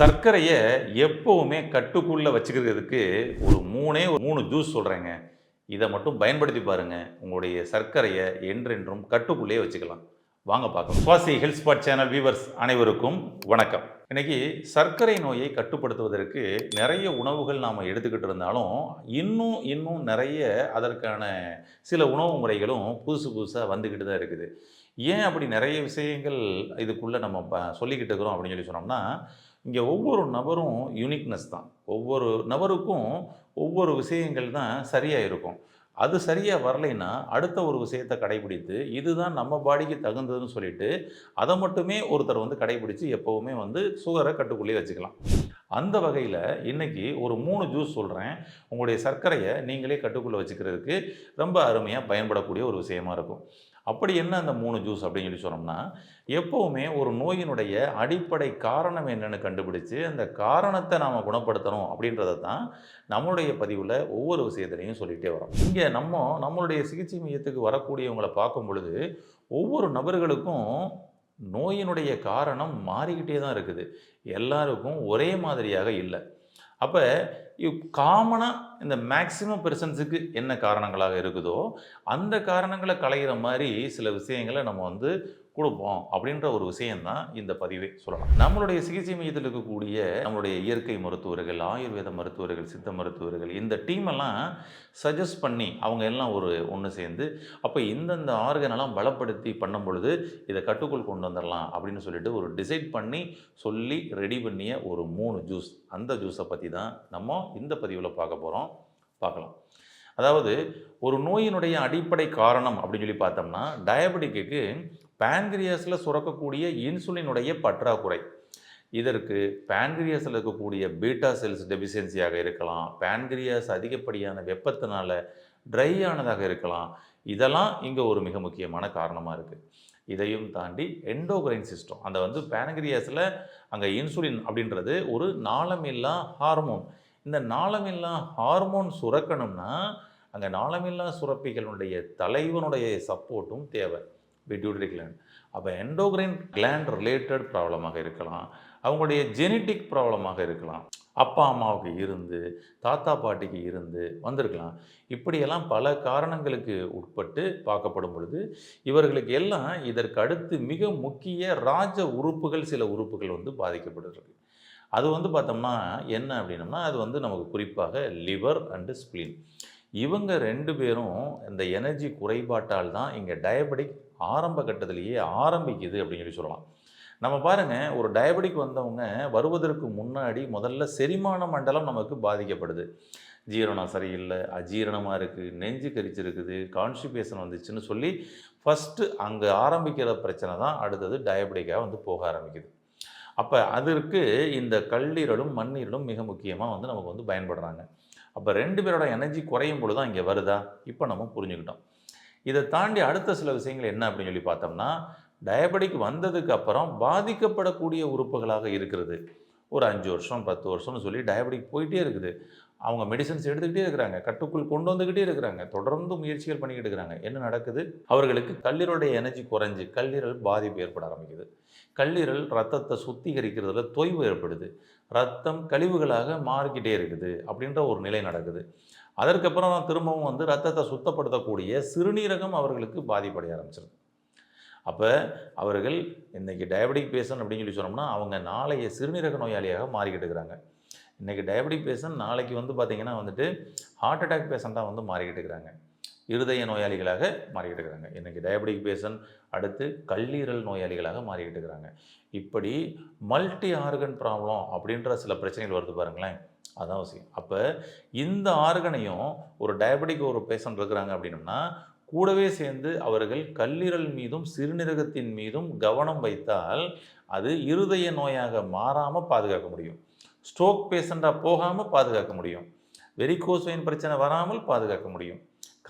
சர்க்கரையை எப்போவுமே கட்டுக்குள்ளே வச்சுக்கிறதுக்கு ஒரு மூணே ஒரு மூணு ஜூஸ் சொல்கிறேங்க இதை மட்டும் பயன்படுத்தி பாருங்கள் உங்களுடைய சர்க்கரையை என்றென்றும் கட்டுக்குள்ளேயே வச்சுக்கலாம். வாங்க பார்க்கலாம். Swasi health spot channel viewers அனைவருக்கும் வணக்கம். இன்றைக்கி சர்க்கரை நோயை கட்டுப்படுத்துவதற்கு நிறைய உணவுகள் நாம் எடுத்துக்கிட்டு இருந்தாலும் இன்னும் இன்னும் நிறைய அதற்கான சில உணவு முறைகளும் புதுசு புதுசாக வந்துக்கிட்டு தான் இருக்குது. ஏன் அப்படி நிறைய விஷயங்கள் இதுக்குள்ளே நம்ம ப சொல்லிக்கிட்டு இருக்கிறோம் அப்படின்னு சொல்லி சொன்னோம்னா இங்கே ஒவ்வொரு நபரும் யூனிக்னஸ் தான். ஒவ்வொரு நபருக்கும் ஒவ்வொரு விஷயங்கள் தான் சரியாக இருக்கும். அது சரியாக வரலைன்னா அடுத்த ஒரு விஷயத்தை கடைபிடித்து இதுதான் நம்ம பாடிக்கு தகுந்ததுன்னு சொல்லிட்டு அதை மட்டுமே ஒருத்தர் வந்து கடைபிடித்து எப்போவுமே வந்து சுகரை கட்டுக்குள்ளேயே வச்சுக்கலாம். அந்த வகையில் இன்றைக்கி ஒரு மூணு ஜூஸ் சொல்கிறேன் உங்களுடைய சர்க்கரையை நீங்களே கட்டுக்குள்ளே வச்சுக்கிறதுக்கு ரொம்ப அருமையாக பயன்படக்கூடிய ஒரு விஷயமா இருக்கும். அப்படி என்ன அந்த மூணு ஜூஸ் அப்படின்னு சொல்லி சொன்னோம்னா எப்போவுமே ஒரு நோயினுடைய அடிப்படை காரணம் என்னென்னு கண்டுபிடிச்சு அந்த காரணத்தை நாம் குணப்படுத்தணும் அப்படின்றத தான் நம்மளுடைய பதிவில் ஒவ்வொரு விஷயத்துலையும் சொல்லிகிட்டே வரோம். இங்கே நம்ம நம்மளுடைய சிகிச்சை மையத்துக்கு வரக்கூடியவங்களை பார்க்கும் பொழுது ஒவ்வொரு நபர்களுக்கும் நோயினுடைய காரணம் மாறிக்கிட்டே தான் இருக்குது. எல்லாருக்கும் ஒரே மாதிரியாக இல்லை. அப்போ காமனாக இந்த மேக்சிமம் பெர்சன்ஸுக்கு என்ன காரணங்களாக இருக்குதோ அந்த காரணங்களை களைகிற மாதிரி சில விஷயங்களை நம்ம வந்து கொடுப்போம் அப்படின்ற ஒரு விஷயம்தான் இந்த பதிவே சொல்லலாம். நம்மளுடைய சிகிச்சை மையத்தில் இருக்கக்கூடிய நம்மளுடைய இயற்கை மருத்துவர்கள் ஆயுர்வேத மருத்துவர்கள் சித்த மருத்துவர்கள் இந்த டீமெல்லாம் சஜஸ்ட் பண்ணி அவங்க எல்லாம் ஒரு ஒன்று சேர்ந்து அப்போ இந்தந்த ஆர்கனெல்லாம் பலப்படுத்தி பண்ணும் பொழுது இதை கட்டுக்குள் கொண்டு வந்துடலாம் அப்படின்னு சொல்லிட்டு ஒரு டிசைட் பண்ணி சொல்லி ரெடி பண்ணிய ஒரு மூணு ஜூஸ் அந்த ஜூஸை பற்றி தான் நம்ம இந்த பதிவில் பார்க்க போகிறோம் பார்க்கலாம். அதாவது ஒரு நோயினுடைய அடிப்படை காரணம் அப்படின்னு சொல்லி பார்த்தோம்னா டயபெட்டிக்கு பேன்கிரியாஸில் சுரக்கக்கூடிய இன்சுலினுடைய பற்றாக்குறை. இதற்கு பேன்கிரியாஸில் இருக்கக்கூடிய பீட்டா செல்ஸ் டெபிசியன்சியாக இருக்கலாம். பேன்கிரியாஸ் அதிகப்படியான வெப்பத்தினால ட்ரை ஆனதாக இருக்கலாம். இதெல்லாம் இங்கே ஒரு மிக முக்கியமான காரணமாக இருக்குது இதையும் தாண்டி எண்டோகிரைன் சிஸ்டம். அந்த வந்து பேனகிரியாஸில் அங்கே இன்சுலின் அப்படின்றது ஒரு நாளமில்லா ஹார்மோன். இந்த நாளமில்லா ஹார்மோன் சுரக்கணும்னா அங்கே நாளமில்லா சுரப்பிகளுடைய தலைவனுடைய சப்போர்ட்டும் தேவை. பிட்யூட்டரி கிளாண்ட் அப்போ எண்டோக்ரைன் கிளாண்ட் ரிலேட்டட் ப்ராப்ளமாக இருக்கலாம். அவங்களுடைய ஜெனட்டிக் ப்ராப்ளமாக இருக்கலாம். அப்பா அம்மாவுக்கு இருந்து தாத்தா பாட்டிக்கு இருந்து வந்திருக்கலாம். இப்படியெல்லாம் பல காரணங்களுக்கு உட்பட்டு பார்க்கப்படும் பொழுது இவர்களுக்கு எல்லாம் இதற்கு அடுத்து மிக முக்கிய ராஜ உறுப்புகள் சில உறுப்புகள் வந்து பாதிக்கப்படுகிறது. அது வந்து பார்த்தோம்னா என்ன அப்படின்னம்னா அது வந்து நமக்கு குறிப்பாக லிவர் அண்டு ஸ்பிளின் இவங்க ரெண்டு பேரும் இந்த எனர்ஜி குறைபாட்டால் தான் இங்கே டயபெட்டிக் ஆரம்ப கட்டத்திலேயே ஆரம்பிக்குது அப்படின்னு சொல்லி சொல்லலாம். நம்ம பாருங்கள் ஒரு டயபெட்டிக் வந்தவங்க வருவதற்கு முன்னாடி முதல்ல செரிமான மண்டலம் நமக்கு பாதிக்கப்படுது. ஜீரணம் சரியில்லை அஜீரணமாக இருக்குது நெஞ்சு கரிச்சிருக்குது கான்ஸ்டிபேஷன் வந்துச்சுன்னு சொல்லி ஃபஸ்ட்டு அங்கே ஆரம்பிக்கிற பிரச்சனை தான் அடுத்தது டயபெட்டிக்காக வந்து போக ஆரம்பிக்குது. அப்போ அதற்கு இந்த கல்லீரலும் மண்ணீரலும் மிக முக்கியமாக வந்து நமக்கு வந்து பயன்படுறாங்க. அப்போ ரெண்டு பேரோட எனர்ஜி குறையும் பொழுது தான் இங்கே வருதா? இப்போ நம்ம புரிஞ்சுக்கிட்டோம். இதை தாண்டி அடுத்த சில விஷயங்கள் என்ன அப்படின்னு சொல்லி பார்த்தோம்னா டயபெட்டிக் வந்ததுக்கு அப்புறம் பாதிக்கப்படக்கூடிய உறுப்புகளாக இருக்கிறது. ஒரு அஞ்சு வருஷம் பத்து வருஷம்னு சொல்லி டயபெட்டிக் போயிட்டே இருக்குது. அவங்க மெடிசன்ஸ் எடுத்துக்கிட்டே இருக்கிறாங்க கட்டுக்குள் கொண்டு வந்துக்கிட்டே இருக்கிறாங்க தொடர்ந்து முயற்சிகள் பண்ணிக்கிட்டு இருக்கிறாங்க. என்ன நடக்குது? அவர்களுக்கு கல்லீரலுடைய எனர்ஜி குறைஞ்சு கல்லீரல் பாதிப்பு ஏற்பட ஆரம்பிக்குது. கல்லீரல் ரத்தத்தை சுத்திகரிக்கிறதுல தொய்வு ஏற்படுது. ரத்தம் கழிவுகளாக மாறிக்கிட்டே இருக்குது அப்படின்ற ஒரு நிலை நடக்குது. அதற்கப்புறம் திரும்பவும் வந்து ரத்தத்தை சுத்தப்படுத்தக்கூடிய சிறுநீரகம் அவர்களுக்கு பாதிப்படைய ஆரம்பிச்சிருது. அப்போ அவர்கள் இன்றைக்கி டயபெட்டிக் பேஷண்ட் அப்படின்னு சொல்லி சொன்னோம்னா அவங்க நாளைய சிறுநீரக நோயாளியாக மாறிக்கிட்டு இருக்கிறாங்க. இன்றைக்கி டயபெட்டிக் பேஷண்ட் நாளைக்கு வந்து பார்த்திங்கன்னா வந்துட்டு ஹார்ட் அட்டாக் பேஷண்ட்டாக வந்து மாறிக்கிட்டு இருக்கிறாங்க. இருதய நோயாளிகளாக மாறிக்கிட்டு இருக்கிறாங்க இன்றைக்கி டயபெட்டிக் பேஷண்ட் அடுத்து கல்லீரல் நோயாளிகளாக மாறிக்கிட்டு இருக்கிறாங்க இப்படி மல்டி ஆர்கன் ப்ராப்ளம் அப்படின்ற சில பிரச்சனைகள் வருது பாருங்களேன். அதான் அவசியம் அப்போ இந்த ஆர்கனையும் ஒரு டயபெட்டிக் ஒரு பேஷண்ட் இருக்கிறாங்க அப்படின்னம்னா கூடவே சேர்ந்து அவர்கள் கல்லீரல் மீதும் சிறுநீரகத்தின் மீதும் கவனம் வைத்தால் அது இருதய நோயாக மாறாமல் பாதுகாக்க முடியும். ஸ்ட்ரோக் பேஷண்ட்டாக போகாமல் பாதுகாக்க முடியும். வெரிகோஸ் வெயின் பிரச்சனை வராமல் பாதுகாக்க முடியும்.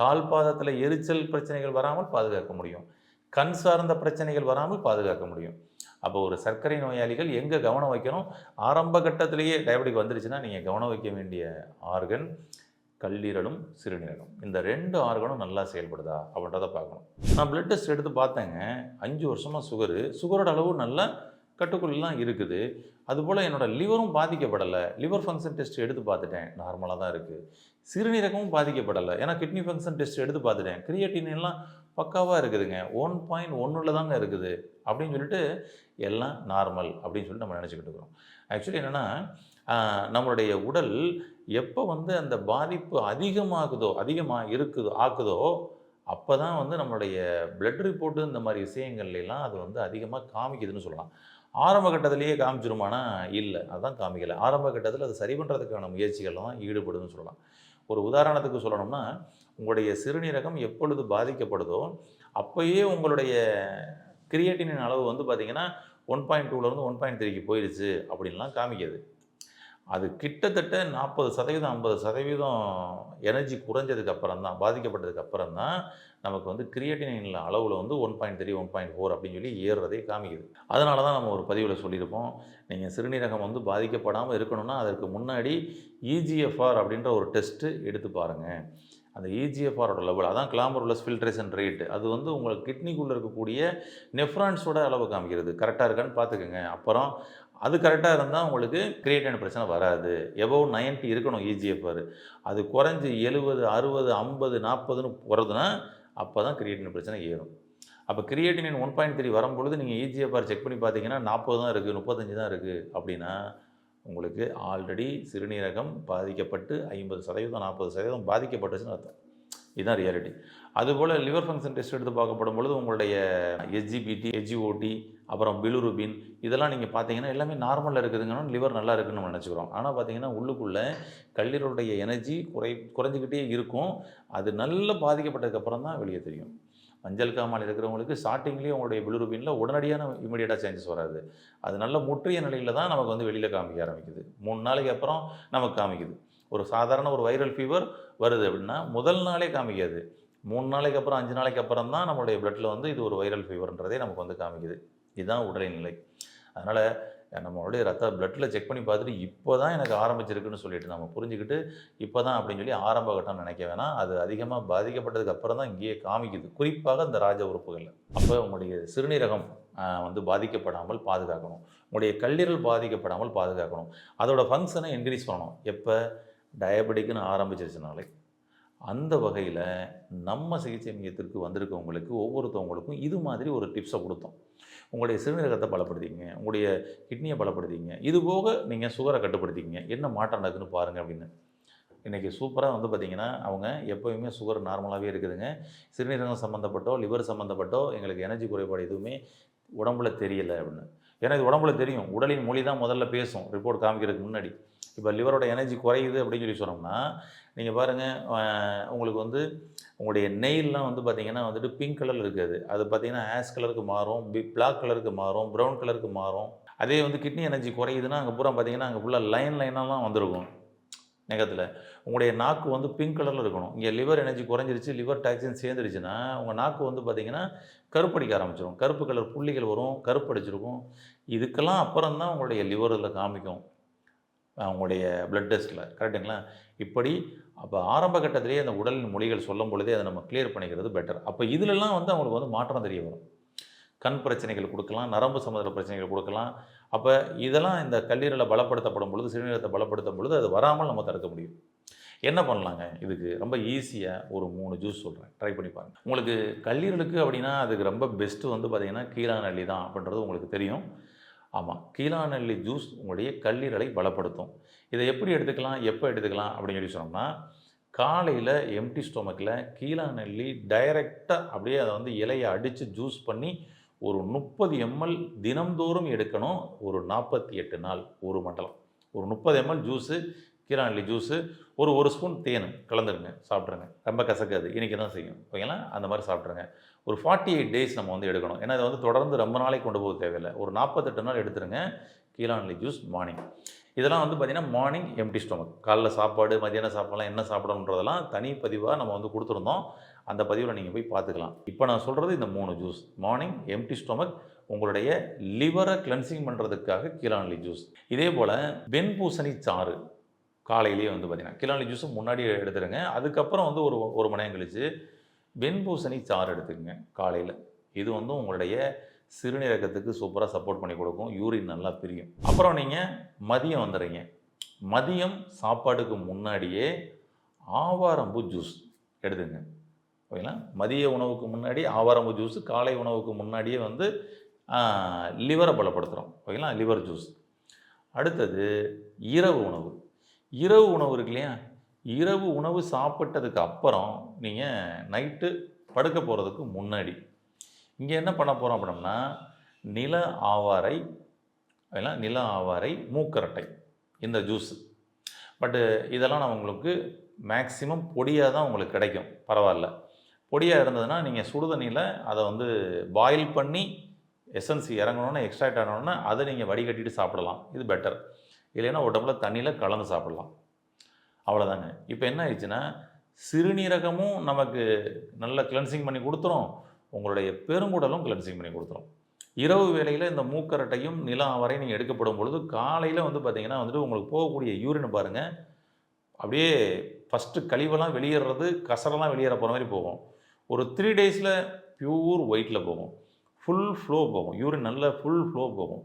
கால் பாதத்தில் எரிச்சல் பிரச்சனைகள் வராமல் பாதுகாக்க முடியும். கண் சார்ந்த பிரச்சனைகள் வராமல் பாதுகாக்க முடியும். அப்போ ஒரு சர்க்கரை நோயாளிகள் எங்கே கவனம் வைக்கணும்? ஆரம்ப கட்டத்திலேயே டயபெட்டிக் வந்துருச்சுன்னா நீங்கள் கவனம் வைக்க வேண்டிய ஆர்கன் கல்லீரலும் சிறுநீரகம். இந்த ரெண்டு ஆர்கனும் நல்லா செயல்படுதா? அப்படின்றத பார்க்கணும். நான் பிளட் டெஸ்ட் எடுத்து பார்த்தேங்க. அஞ்சு வருஷமாக சுகரு சுகரோட அளவு நல்லா கட்டுக்குள்ளெலாம் இருக்குது. அதுபோல் என்னோட லிவரும் பாதிக்கப்படலை. லிவர் ஃபங்க்ஷன் டெஸ்ட் எடுத்து பார்த்துட்டேன். நார்மலாக தான் இருக்குது சிறுநீரகமும் பாதிக்கப்படலை. ஏன்னா கிட்னி ஃபங்க்ஷன் டெஸ்ட் எடுத்து பார்த்துட்டேன். கிரியேட்டின் எல்லாம் பக்காவாக இருக்குதுங்க. ஒன் பாயிண்ட் ஒன்றில் தாங்க இருக்குது. அப்படின்னு சொல்லிட்டு எல்லாம் நார்மல் அப்படின்னு சொல்லிட்டு நம்ம நினச்சிக்கிட்டு இருக்கிறோம். ஆக்சுவலி என்னென்னா நம்மளுடைய உடல் எப்போ வந்து அந்த பாதிப்பு அதிகமாகுதோ அதிகமாக இருக்குதோ ஆக்குதோ அப்போ தான் வந்து நம்மளுடைய பிளட் ரிப்போர்ட்டு இந்த மாதிரி விஷயங்கள்லாம் அது வந்து அதிகமாக காமிக்குதுன்னு சொல்லலாம். ஆரம்ப கட்டத்திலேயே காமிச்சிருமானா? இல்லை. அதுதான் காமிக்கலை. ஆரம்ப கட்டத்தில் அது சரி பண்ணுறதுக்கான முயற்சிகள் தான் ஈடுபடுதுன்னு சொல்லலாம். ஒரு உதாரணத்துக்கு சொல்லணும்னா உங்களுடைய சிறுநீரகம் எப்பொழுது பாதிக்கப்படுதோ அப்போயே உங்களுடைய கிரியேட்டினின் அளவு வந்து பார்த்திங்கன்னா ஒன் பாயிண்ட் டூலேருந்து ஒன் பாயிண்ட் த்ரீக்கு போயிடுச்சு அப்படின்லாம் காமிக்கிது. அது கிட்டத்தட்ட நாற்பது சதவீதம் ஐம்பது சதவீதம் எனர்ஜி குறைஞ்சதுக்கு அப்புறம் தான் பாதிக்கப்பட்டதுக்கு அப்புறம் தான் நமக்கு வந்து கிரியேட்டினின் அளவில் வந்து one point three one point four அப்படின்னு சொல்லி ஏறுறதே காமிக்குது. அதனால தான் நம்ம ஒரு பதிவில் சொல்லியிருப்போம் நீங்கள் சிறுநீரகம் வந்து பாதிக்கப்படாமல் இருக்கணும்னா அதற்கு முன்னாடி இஜிஎஃப்ஆர் அப்படின்ற ஒரு டெஸ்ட்டு எடுத்து பாருங்கள் அந்த இஜிஎஃப்ஆரோட லெவல் அதான் கிளாமருலஸ் ஃபில்ட்ரேஷன் ரேட் அது வந்து உங்களுக்கு கிட்னிக்குள்ளே இருக்கக்கூடிய நெஃப்ரான்ஸோட அளவு காமிக்கிறது. கரெக்டாக இருக்கான்னு பார்த்துக்கோங்க. அப்புறம் அது கரெக்டாக இருந்தால் உங்களுக்கு கிரியேட்டான பிரச்சனை வராது. எபோவ் 90 இருக்கணும் இஜிஎஃப்ஆர் அது குறைஞ்சி எழுபது அறுபது ஐம்பது நாற்பதுன்னு போகிறதுனா அப்போ தான் கிரியேட்டின் பிரச்சனை ஏறும். அப்போ கிரியேட்டினின் ஒன் பாயிண்ட் த்ரீ வரும்பொழுது நீங்கள் இஜிஎஃப்ஆர் செக் பண்ணி பார்த்தீங்கன்னா நாற்பது தான் இருக்குது முப்பத்தஞ்சு தான் இருக்குது அப்படின்னா உங்களுக்கு ஆல்ரெடி சிறுநீரகம் பாதிக்கப்பட்டு ஐம்பது சதவீதம் நாற்பது சதவீதம் பாதிக்கப்பட்டுச்சுன்னு அர்த்தம். இதுதான் ரியாலிட்டி அதுபோல் லிவர் ஃபங்க்ஷன் டெஸ்ட் எடுத்து பார்க்கப்படும் பொழுது உங்களுடைய எஸ்ஜிபிடி எஜிஓடி அப்புறம் பிலுருபின் இதெல்லாம் நீங்கள் பார்த்தீங்கன்னா எல்லாமே நார்மலில் இருக்குதுங்கன்னா லிவர் நல்லா இருக்குன்னு நம்ம நினச்சிக்கிறோம். ஆனால் பார்த்தீங்கன்னா உள்ளுக்குள்ளே கல்லீரலுடைய எனர்ஜி குறை குறைஞ்சிக்கிட்டே இருக்கும். அது நல்லா பாதிக்கப்பட்டதுக்கப்புறம் தான் வெளியே தெரியும். மஞ்சள் காமால் இருக்கிறவங்களுக்கு ஸ்டார்டிங்லேயே உங்களுடைய பிலுருபினில் உடனடியான இமீடியட்டாக சேஞ்சஸ் வராது. அது நல்ல முற்றிய நிலையில் தான் நமக்கு வந்து வெளியில் காமிக்க ஆரம்பிக்குது. மூணு நாளைக்கு அப்புறம் நமக்கு காமிக்குது. ஒரு சாதாரண ஒரு வைரல் ஃபீவர் வருது அப்படின்னா முதல் நாளே காமிக்காது. மூணு நாளைக்கு அப்புறம் அஞ்சு நாளைக்கு அப்புறம் தான் நம்மளுடைய பிளட்டில் வந்து இது ஒரு வைரல் ஃபீவர்ன்றதே நமக்கு வந்து காமிக்குது. இதுதான் உடலின் நிலை. அதனால் நம்மளுடைய ரத்த பிளட்டில் செக் பண்ணி பார்த்துட்டு இப்போ தான் எனக்கு ஆரம்பிச்சிருக்குன்னு சொல்லிட்டு நம்ம புரிஞ்சுக்கிட்டு இப்போ தான் அப்படின்னு சொல்லி ஆரம்ப கட்டம் நினைக்க வேணாம். அது அதிகமாக பாதிக்கப்பட்டதுக்கு அப்புறம் தான் இங்கேயே காமிக்குது. குறிப்பாக இந்த ராஜ உறுப்புகளில். அப்போ உங்களுடைய சிறுநீரகம் வந்து பாதிக்கப்படாமல் பாதுகாக்கணும். உங்களுடைய கல்லீரல் பாதிக்கப்படாமல் பாதுகாக்கணும். அதோட ஃபங்க்ஷனை இன்க்ரீஸ் பண்ணணும். எப்போ? டயபெட்டிக்னு ஆரம்பிச்சிருச்சுனாலே. அந்த வகையில் நம்ம சிகிச்சை மையத்திற்கு வந்திருக்கவங்களுக்கு ஒவ்வொருத்தவங்களுக்கும் இது மாதிரி ஒரு டிப்ஸை கொடுத்தோம். உங்களுடைய சிறுநீரகத்தை பலப்படுத்திங்க உங்களுடைய கிட்னியை பலப்படுத்திங்க இது போக நீங்கள் சுகரை கட்டுப்படுத்திங்க என்ன மாற்றம் நடக்குதுன்னு பாருங்கள் அப்படின்னு. இன்றைக்கி சூப்பராக வந்து பார்த்திங்கன்னா அவங்க எப்போயுமே சுகர் நார்மலாகவே இருக்குதுங்க. சிறுநீரகம் சம்மந்தப்பட்டோ லிவர் சம்மந்தப்பட்டோ எங்களுக்கு எனர்ஜி குறைபாடு எதுவுமே உடம்புல தெரியலை அப்படின்னு. ஏன்னா இது உடம்புல தெரியும். உடலின் மொழி தான் முதல்ல பேசும். ரிப்போர்ட் காமிக்கிறதுக்கு முன்னாடி. இப்போ லிவரோட எனர்ஜி குறையுது அப்படின்னு சொல்லி சொன்னோம்னா நீங்கள் பாருங்கள் உங்களுக்கு வந்து உங்களுடைய நெயில்லாம் வந்து பார்த்திங்கன்னா வந்துட்டு பிங்க் கலரில் இருக்காது. அது பார்த்தீங்கன்னா ஆஷ் கலருக்கு மாறும் பி பிளாக் கலருக்கு மாறும் ப்ரௌன் கலருக்கு மாறும். அதே வந்து கிட்னி எனர்ஜி குறையுதுன்னா அங்கே பூரா பார்த்தீங்கன்னா அங்கே ஃபுல்லாக லைன் லைனாலாம் வந்திருக்கும். நெகத்தில் உங்களுடைய நாக்கு வந்து பிங்க் கலரில் இருக்கணும். இங்கே லிவர் எனர்ஜி குறைஞ்சிருச்சு லிவர் டாக்ஸின் சேர்ந்துருச்சுன்னா உங்கள் நாக்கு வந்து பார்த்திங்கன்னா கருப்படிக்க ஆரம்பிச்சிடும் கருப்பு கலர் புள்ளிகள் வரும் கருப்படிச்சிருக்கும் இதுக்கெல்லாம் அப்புறம் தான் உங்களுடைய லிவரில் காமிக்கும். அவங்களுடைய உங்களுடைய பிளட் டெஸ்ட்டில் கரெக்டுங்களா இப்படி அப்போ ஆரம்ப கட்டத்திலேயே அந்த உடலின் மொழிகள் சொல்லும் பொழுதே அதை நம்ம கிளியர் பண்ணிக்கிறது பெட்டர் அப்போ இதிலெல்லாம் வந்து அவங்களுக்கு வந்து மாற்றம் தெரிய வரும். கண் பிரச்சனைகள் கொடுக்கலாம் நரம்பு சம்மந்தப்பட்ட பிரச்சனைகள் கொடுக்கலாம். அப்போ இதெல்லாம் இந்த கல்லீரலை பலப்படுத்தப்படும் பொழுது சிறுநீரகத்தை பலப்படுத்தும் பொழுது அது வராமல் நம்ம தடுக்க முடியும். என்ன பண்ணலாங்க? இதுக்கு ரொம்ப ஈஸியாக ஒரு மூணு ஜூஸ் சொல்கிறேன் ட்ரை பண்ணி பாருங்கள் உங்களுக்கு கல்லீரலுக்கு அப்படின்னா அதுக்கு ரொம்ப பெஸ்ட்டு வந்து பார்த்தீங்கன்னா கீழாநெல்லி தான் அப்படின்றது உங்களுக்கு தெரியும். ஆமாம் கீழாநெல்லி ஜூஸ் உங்களுடைய கல்லீரலை பலப்படுத்தும். இதை எப்படி எடுத்துக்கலாம் எப்போ எடுத்துக்கலாம் அப்படின்னு சொல்லி சொன்னோம்னா காலையில் எம்டி ஸ்டொமக்கில் கீழாநெல்லி டைரெக்டாக அப்படியே அதை வந்து இலையை அடித்து ஜூஸ் பண்ணி ஒரு முப்பது எம்எல் தினம்தோறும் எடுக்கணும் ஒரு நாற்பத்தி எட்டு நாள் ஒரு மண்டலம். ஒரு முப்பது எம்எல் ஜூஸு கீழாநெல்லி ஜூஸு ஒரு ஒரு ஸ்பூன் தேன் கலந்துருங்க சாப்பிட்ருங்க. ரொம்ப கசக்காது இன்றைக்கி தான் செய்யும். ஓகேங்களா? அந்த மாதிரி சாப்பிட்ருங்க. ஒரு ஃபார்ட்டி எயிட் டேஸ் நம்ம வந்து எடுக்கணும். ஏன்னா இதை வந்து தொடர்ந்து ரொம்ப நாளைக்கு கொண்டு போக தேவையில்லை. ஒரு நாற்பத்தெட்டு நாள் எடுத்துருங்க. கீழாநெல்லி ஜூஸ் மார்னிங் இதெல்லாம் வந்து பார்த்திங்கன்னா மார்னிங் எம்டி ஸ்டொமக் காலைல சாப்பாடு மதியானம் சாப்பாடுலாம் என்ன சாப்பிடணுன்றதெல்லாம் தனி பதிவாக நம்ம வந்து கொடுத்துருந்தோம். அந்த பதிவில் நீங்கள் போய் பார்த்துக்கலாம். இப்போ நான் சொல்கிறது இந்த மூணு ஜூஸ். மார்னிங் எம்டி ஸ்டொமக் உங்களுடைய லிவரை கிளென்சிங் பண்ணுறதுக்காக கீழாநெல்லி ஜூஸ். இதே போல் வெண்பூசணி சாறு. காலையிலேயே வந்து பார்த்திங்கன்னா கீழாநெல்லி ஜூஸும் முன்னாடியே எடுத்துருங்க. அதுக்கப்புறம் வந்து ஒரு ஒரு மணி நேரம் கழிச்சு வெண்பூசணி சாறு எடுத்துக்கங்க காலையில். இது வந்து உங்களுடைய சிறுநீரகத்துக்கு சூப்பராக சப்போர்ட் பண்ணி கொடுக்கும். யூரின் நல்லா பிரியும். அப்புறம் நீங்கள் மதியம் வந்துடுறீங்க. மதியம் சாப்பாடுக்கு முன்னாடியே ஆவாரம்பூ ஜூஸ் எடுத்துங்க ஓகேங்களா? மதிய உணவுக்கு முன்னாடி ஆவாரம்பூ ஜூஸ் காலை உணவுக்கு முன்னாடியே வந்து லிவரை பலப்படுத்துகிறோம் ஓகேங்களா? லிவர் ஜூஸ் அடுத்தது இரவு உணவு. இரவு உணவு இருக்கு இல்லையா? இரவு உணவு சாப்பிட்டதுக்கு அப்புறம் நீங்கள் நைட்டு படுக்க போகிறதுக்கு முன்னாடி இங்கே என்ன பண்ண போகிறோம் அப்படின்னா நில ஆவாரை இல்லை நில ஆவாரை மூக்கரட்டை இந்த ஜூஸ். பட்டு இதெல்லாம் நான் உங்களுக்கு மேக்ஸிமம் பொடியாக தான் உங்களுக்கு கிடைக்கும். பரவாயில்ல. பொடியாக இருந்ததுன்னா நீங்கள் சுடுதண்ணியில் அதை வந்து பாயில் பண்ணி எசன்ஸ் இறங்கணுன்னு எக்ஸ்ட்ராக்ட் ஆகணுன்னா அதை நீங்கள் வடிகட்டிட்டு சாப்பிடலாம். இது பெட்டர் இல்லைன்னா உடம்புல தண்ணியில் கலந்து சாப்பிடலாம். அவ்வளோதாங்க இப்போ என்ன ஆயிடுச்சுன்னா சிறுநீரகமும் நமக்கு நல்ல கிளென்சிங் பண்ணி கொடுத்துரும். உங்களுடைய பெருங்குடலும் கிளென்சிங் பண்ணி கொடுத்துரும். இரவு வேளையில் இந்த மூக்கரட்டையும் நிலம் வரை நீங்கள் எடுக்கப்படும் பொழுது காலையில் வந்து பார்த்தீங்கன்னா வந்துட்டு உங்களுக்கு போகக்கூடிய யூரின் பாருங்கள் அப்படியே ஃபஸ்ட்டு கழிவெல்லாம் வெளியேறது கசரெல்லாம் வெளியேற போகிற மாதிரி போகும். ஒரு த்ரீ டேஸில் பியூர் ஒயிட்டில் போகும். ஃபுல் ஃப்ளோ போகும். யூரின் நல்ல ஃபுல் ஃப்ளோ போகும்.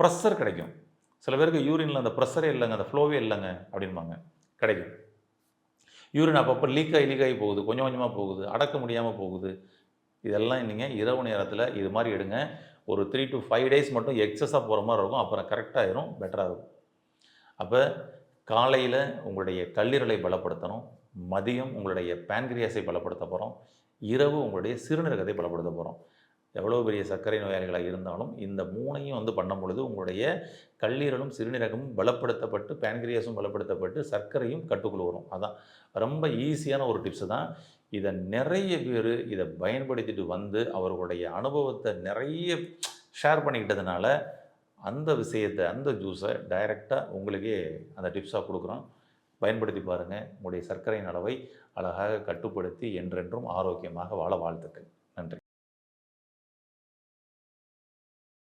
ப்ரெஷர் கிடைக்கும். சில பேருக்கு யூரினில் அந்த ப்ரெஷரே இல்லைங்க அந்த ஃப்ளோவே இல்லைங்க அப்படின்பாங்க. கிடைக்கும் யூரின் அப்பப்போ லீக் ஆகி லீக் ஆகி போகுது கொஞ்சம் கொஞ்சமாக போகுது அடக்க முடியாமல் போகுது. இதெல்லாம் நீங்கள் இரவு நேரத்தில் இது மாதிரி எடுங்க. ஒரு த்ரீ டு ஃபைவ் டேஸ் மட்டும் எக்ஸஸாக போகிற மாதிரி இருக்கும் அப்புறம் கரெக்டாகிடும் பெட்டராக இருக்கும். அப்போ காலையில் உங்களுடைய கல்லீரலை பலப்படுத்தணும் மதியம் உங்களுடைய பேன்கிரியாஸை பலப்படுத்த போகிறோம் இரவு உங்களுடைய சிறுநீரகத்தை பலப்படுத்த போகிறோம் எவ்வளோ பெரிய சர்க்கரை நோயாளிகளாக இருந்தாலும் இந்த மூணையும் வந்து பண்ணும் பொழுது உங்களுடைய கல்லீரலும் சிறுநீரகமும் பலப்படுத்தப்பட்டு பேன்கிரியாஸும் பலப்படுத்தப்பட்டு சர்க்கரையும் கட்டுக்குள் வரும். அதான். ரொம்ப ஈஸியான ஒரு டிப்ஸு தான். இதை நிறைய பேர் இதை பயன்படுத்திட்டு வந்து அவர்களுடைய அனுபவத்தை நிறைய ஷேர் பண்ணிக்கிட்டதுனால அந்த விஷயத்தை அந்த ஜூஸை டைரெக்டாக உங்களுக்கே அந்த டிப்ஸாக கொடுக்குறோம். பயன்படுத்தி பாருங்கள் உங்களுடைய சர்க்கரையின் அளவை அழகாக கட்டுப்படுத்தி என்றென்றும் ஆரோக்கியமாக வாழ வாழ்த்துக்கள்.